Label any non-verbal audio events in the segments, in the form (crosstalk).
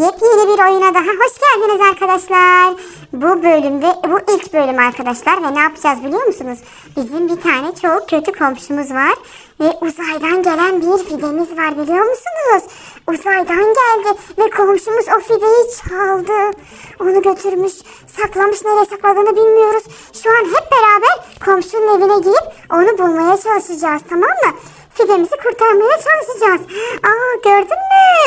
Yepyeni bir oyuna daha hoş geldiniz arkadaşlar. Bu bölümde, bu ilk bölüm arkadaşlar ve ne yapacağız biliyor musunuz? Bizim bir tane çok kötü komşumuz var ve uzaydan gelen bir fidemiz var biliyor musunuz? Uzaydan geldi ve komşumuz o fideyi çaldı. Onu götürmüş, saklamış nereye sakladığını bilmiyoruz. Şu an hep beraber komşunun evine gidip onu bulmaya çalışacağız tamam mı? Fidemizi kurtarmaya çalışacağız. Aa gördün mü?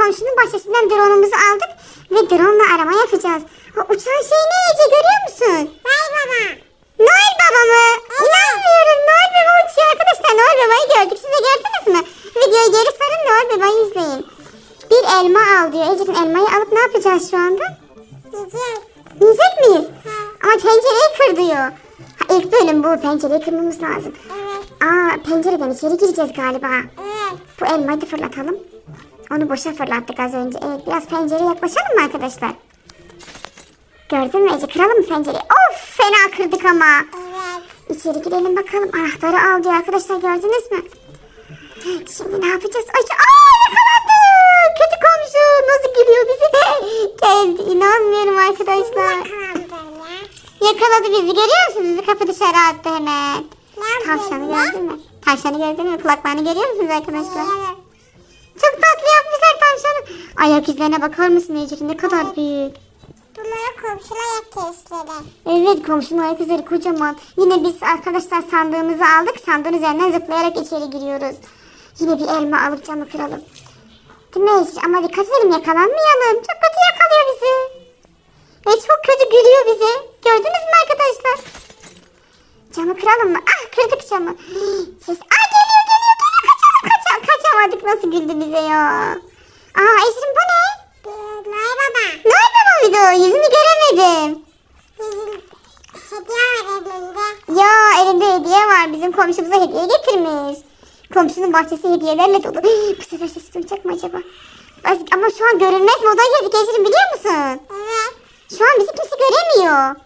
Komşunun bahçesinden drone'umuzu aldık. Ve drone'la arama yapacağız. O uçan şey ne Ece görüyor musun? Vay baba. Noel Baba mı? İnanmıyorum. Noel Baba uçuyor arkadaşlar. Noel Baba'yı gördük. Siz de gördünüz mü? Videoyu geri sarın Noel Baba'yı izleyin. Bir elma al diyor. Ece'nin elmayı alıp ne yapacağız şu anda? Güzel. Yiyecek miyiz? Ha. Ama pencereyi kır diyor. Ha, ilk bölüm bu. Pencereyi kırmamız lazım. Evet. Aa pencereden içeri gireceğiz galiba. Evet. Bu elmayı da fırlatalım. Onu boşa fırlattık az önce. Evet biraz pencereye yaklaşalım mı arkadaşlar? Gördün mü Ece? Kıralım mı pencereyi? Of fena kırdık ama. Evet. İçeri girelim bakalım. Anahtarı al diyor arkadaşlar gördünüz mü? Şimdi ne yapacağız? Ay, aa yakalandı. Kötü komşu. Nasıl gülüyor bizi? (laughs) Geldi. İnanmıyorum arkadaşlar. Yakaladı bizi görüyor musunuz? Bizi kapı dışarı attı hemen. Tavşanı gördün mü? Tavşanı gördün mü? Kulaklarını görüyor musunuz arkadaşlar? Evet. Ayak izlerine bakar mısın Ecrin? Ne kadar büyük. Bunları komşular yaklaştırdı. Evet komşunun ayak izleri kocaman. Yine biz arkadaşlar sandığımızı aldık. Sandığın üzerinden zıplayarak içeri giriyoruz. Yine bir elma alıp camı kıralım. Ecrin? Ama dikkat edelim yakalanmayalım. Çok kötü yakalıyor bizi. Ve çok kötü gülüyor bize. Gördünüz mü arkadaşlar? Camı kıralım mı? Ah kırdık camı. (gasps) Ses. Aa geliyor geliyor geliyor. Kaçalım kaçalım. Kaçamadık nasıl güldü bize ya. Aa Ecrin bu ne? Vay baba. Noel Baba mıydı? Yüzünü göremedim. Hediye var elinde. Ya elinde hediye var. Bizim komşumuza hediye getirmiş. Komşunun bahçesi hediyelerle dolu. (gasps) Bu sefer sesi duyacak mı acaba? Ama şu an görünmez moda girdik Ecrin biliyor musun? Evet. Şu an bizi kimse göremiyor.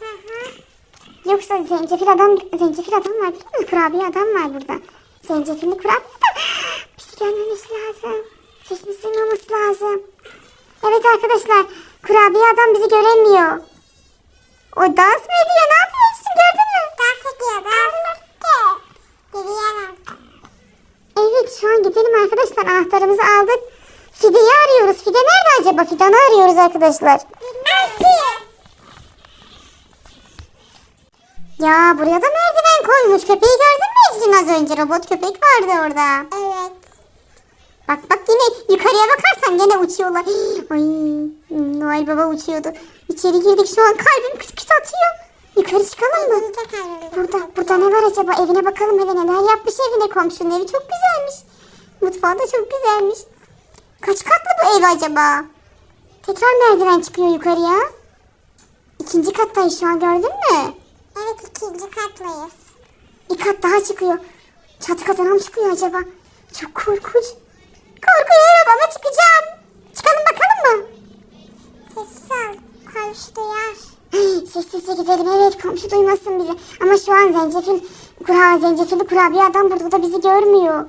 Hı hı. Yoksa zencefil adam, zencefil adam var biliyor musun? Kurabiye adam var burada. Zencefilli kurabiye adam. (gasps) Bizi görmemesi lazım. Sesimizi duymaması lazım. Evet arkadaşlar. Kurabiye adam bizi göremiyor. O dans mı ediyor? Ne yapıyor işte gördün mü? Dans ediyor. Dans etti. Gidiyorum. Evet şu an gidelim arkadaşlar. Anahtarımızı aldık. Fide'yi arıyoruz. Fide nerede acaba? Fidan'ı arıyoruz arkadaşlar. Bilmez ki. Ya buraya da merdiven koymuş. Köpeği gördün mü Ecrin az önce? Robot köpek vardı orada. Evet. Bak bak yine yukarıya bakarsan yine uçuyorlar. (gasps) Ay Noel Baba uçuyordu. İçeri girdik şu an kalbim küt küt atıyor. Yukarı çıkalım mı? Burada. Burada ne var acaba? Evine bakalım hele neler yapmış evine komşunun evi çok güzelmiş. Mutfağı da çok güzelmiş. Kaç katlı bu ev acaba? Tekrar merdiven çıkıyor yukarıya. İkinci kattayız şu an gördün mü? Evet ikinci kattayız. Bir kat daha çıkıyor. Çatı katına mı çıkıyor acaba? Çok korkunç. Korkuyorum ama çıkacağım. Çıkalım bakalım mı? Sessiz ol. Komşu duyar. (gasps) Sessizce gidelim evet komşu duymasın bizi. Ama şu an zencefil, kura, zencefilli kurabiye adam burada da bizi görmüyor.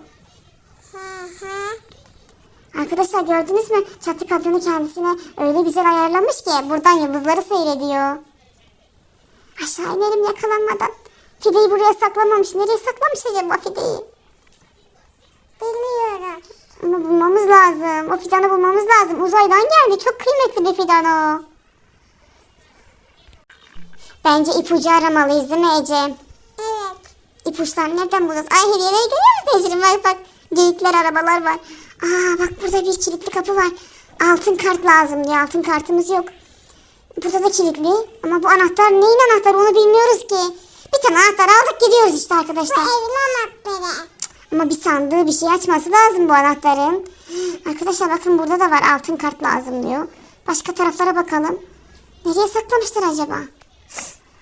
Arkadaşlar gördünüz mü? Çatı katını kendisine öyle güzel ayarlamış ki buradan yıldızları seyrediyor. Aşağı inelim yakalanmadan. Fideyi buraya saklamamış. Nereye saklamış acaba Fideyi? Onu bulmamız lazım. O fidanı bulmamız lazım. Uzaydan geldi. Çok kıymetli bir fidan o. Bence ipucu aramalıyız değil mi Ece? Evet. İpuçlarını nereden bulacağız? Ay hediyeleri görüyor musun Ecrin? Bak bak. Geyikler, arabalar var. Aa bak burada bir kilitli kapı var. Altın kart lazım diyor. Altın kartımız yok. Burada da kilitli. Ama bu anahtar neyin anahtarı onu bilmiyoruz ki. Bir tane anahtar aldık gidiyoruz işte Bu arkadaşlar. evin anahtarı. Ama bir sandığı bir şey açması lazım bu anahtarın. Arkadaşlar bakın burada da var altın kart lazım diyor. Başka taraflara bakalım. Nereye saklamışlar acaba?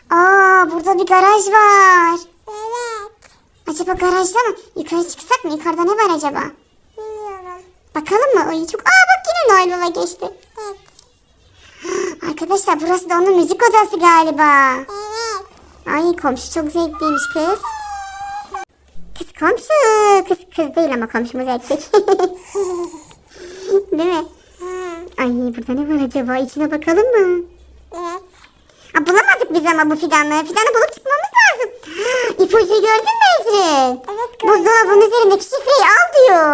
Aa burada bir garaj var. Evet. Acaba garajda mı? Yukarı çıksak mı? Yukarıda ne var acaba? Bilmiyorum. Bakalım mı? Ay çok... Aa bak yine Noel Baba geçti. Evet. (gasps) Arkadaşlar burası da onun müzik odası galiba. Evet. Ay komşu çok zevkliymiş kız. Komşu. Kız kız değil ama komşumuz erkek. (laughs) değil mi? Ay burada ne var acaba? İçine bakalım mı? Evet. Aa, bulamadık biz ama bu fidanları. Fidanı bulup çıkmamız lazım. (gasps) İpucuyu gördün mü Ezrin? Evet, gördüm. Buzdolabının üzerindeki şifreyi al diyor.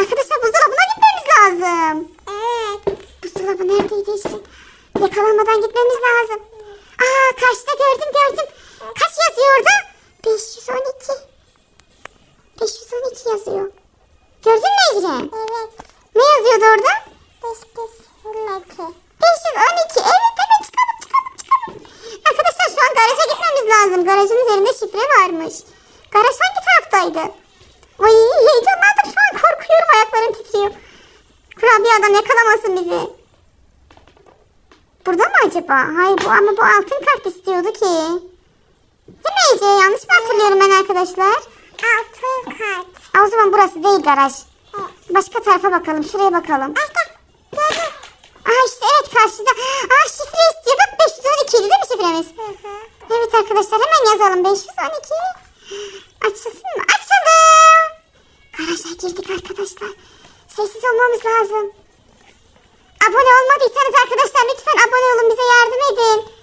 Arkadaşlar buzdolabına gitmemiz lazım. Evet. Buzdolabı neredeydi işte? Yakalanmadan gitmemiz lazım. Aa karşıda gördüm gördüm. Garaja gitmemiz lazım. Garajın üzerinde şifre varmış. Garaj hangi taraftaydı? Ay heyecanlandım şu an korkuyorum ayaklarım titriyor. Kurabiye adam yakalamasın bizi. Burada mı acaba? Hayır bu ama bu altın kart istiyordu ki. Değil mi Ece? Yanlış mı hatırlıyorum ben arkadaşlar? Altın kart. Aa, o zaman burası değil garaj. Evet. Başka tarafa bakalım. Şuraya bakalım. Başka. Gördüm. Aa işte evet karşıda. Aa şifre istiyor. Bak 512 değil mi şifremiz? Hı hı. Evet arkadaşlar hemen yazalım. 512. Açılsın mı? Açıldı. Garaja girdik arkadaşlar. Sessiz olmamız lazım. Abone olmadıysanız arkadaşlar lütfen abone olun bize yardım edin.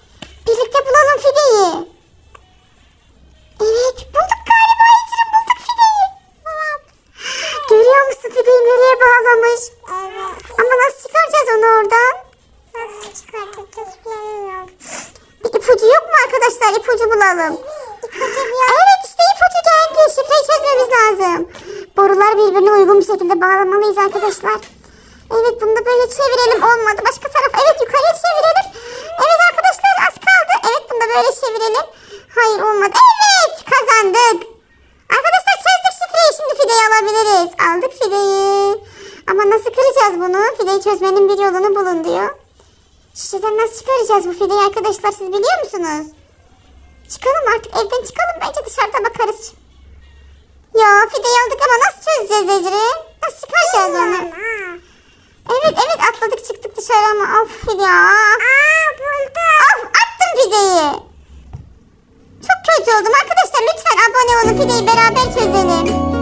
İpucu yok mu arkadaşlar? İpucu bulalım. İpucu Evet işte ipucu geldi. Şifreyi çözmemiz lazım. Borular birbirine uygun bir şekilde bağlamalıyız arkadaşlar. Evet bunu da böyle çevirelim. Olmadı. Başka taraf. Evet yukarıya çevirelim. Evet arkadaşlar az kaldı. Evet bunu da böyle çevirelim. Hayır olmadı. Evet kazandık. Arkadaşlar çözdük şifreyi. Şimdi fideyi alabiliriz. Aldık fideyi. Ama nasıl kıracağız bunu? Fideyi çözmenin bir yolunu bulun diyor. Şişeden nasıl çıkaracağız bu fideyi arkadaşlar siz biliyor musunuz? Çıkalım artık evden çıkalım bence dışarıda bakarız. Ya fideyi aldık ama nasıl çözeceğiz Ecrin? Nasıl çıkaracağız onu? Evet evet atladık çıktık dışarı ama of ya. Aa buldum. Of attım fideyi. Çok kötü oldum arkadaşlar lütfen abone olun fideyi beraber çözelim.